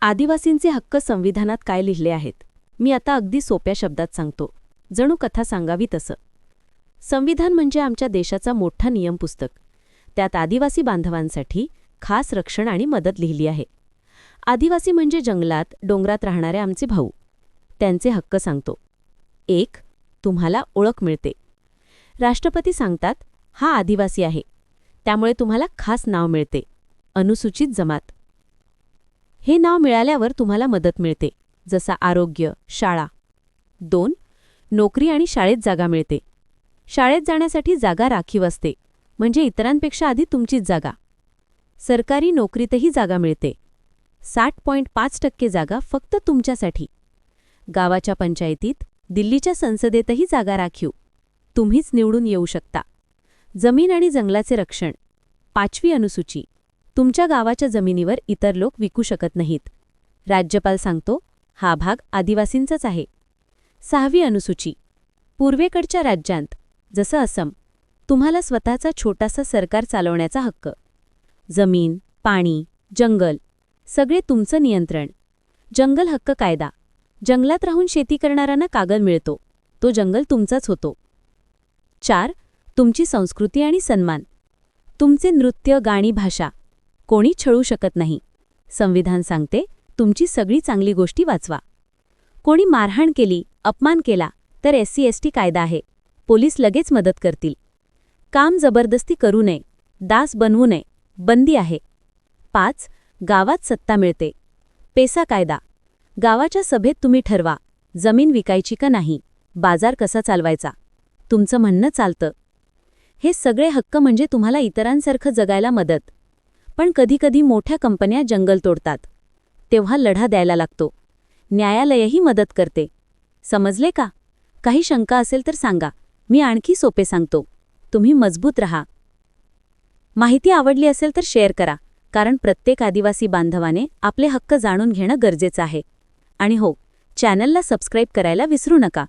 आदिवासींचे हक्क संविधानात काय लिहिले आहेत? मी आता अगदी सोप्या शब्दात सांगतो. जणू कथा सांगावी तसं. संविधान म्हणजे आमच्या देशाचा मोठा नियमपुस्तक. त्यात आदिवासी बांधवांसाठी खास रक्षण आणि मदत लिहिली आहे. आदिवासी म्हणजे जंगलात डोंगरात राहणारे आमचे भाऊ. त्यांचे हक्क सांगतो. एक तुम्हाला ओळख मिळते. राष्ट्रपती सांगतात हा आदिवासी आहे. त्यामुळे तुम्हाला खास नाव मिळते. अनुसूचित जमात. हे नाव मिळाल्यावर तुम्हाला मदत मिळते जसा आरोग्य शाळा. दोन नोकरी आणि शाळेत जागा मिळते. शाळेत जाण्यासाठी जागा राखीव असते म्हणजे इतरांपेक्षा आधी तुमचीच जागा. सरकारी नोकरीतही जागा मिळते. साठ पॉईंट पाच टक्के जागा फक्त तुमच्यासाठी. गावाच्या पंचायतीत दिल्लीच्या संसदेतही जागा राखीव. तुम्हीच निवडून येऊ शकता. जमीन आणि जंगलाचे रक्षण. पाचवी अनुसूची. तुमच्या गावाच्या जमिनीवर इतर लोक विकू शकत नाहीत. राज्यपाल सांगतो हा भाग आदिवासींचाच आहे. सहावी अनुसूची. पूर्वेकडच्या राज्यांत जसं असम तुम्हाला स्वतःचा छोटासा सरकार चालवण्याचा हक्क. जमीन पाणी जंगल सगळे तुमचं नियंत्रण. जंगल हक्क कायदा. जंगलात राहून शेती करणाऱ्यांना कागद मिळतो. तो जंगल तुमचाच होतो. चार तुमची संस्कृती आणि सन्मान. तुमचे नृत्य गाणी भाषा कोणी छळू शकत नाही. संविधान सांगते तुमची सगळी चांगली गोष्टी वाचवा. कोणी मारहाण केली अपमान केला तर एस सी एस टी कायदा आहे. पोलीस लगेच मदत करतील. काम जबरदस्ती करू नये दास बनवू नये बंदी आहे. पाच गावात सत्ता मिळते. पेसा कायदा. गावाच्या सभेत तुम्ही ठरवा जमीन विकायची का नाही बाजार कसा चालवायचा? तुमचं म्हणणं चालतं. हे सगळे हक्क म्हणजे तुम्हाला इतरांसारखं जगायला मदत. पण कधीकधी मोठ्या कंपन्या जंगल तोडतात. तेव्हा लढा द्यायला लागतो. न्यायालयही मदत करते. समजले का? काही शंका असेल तर सांगा. मी आणखी सोपे सांगतो. तुम्ही मजबूत रहा. माहिती आवडली असेल तर शेअर करा कारण प्रत्येक आदिवासी बांधवाने आपले हक्क जाणून घेणं गरजेचं आहे. आणि हो चॅनलला सबस्क्राईब करायला विसरू नका.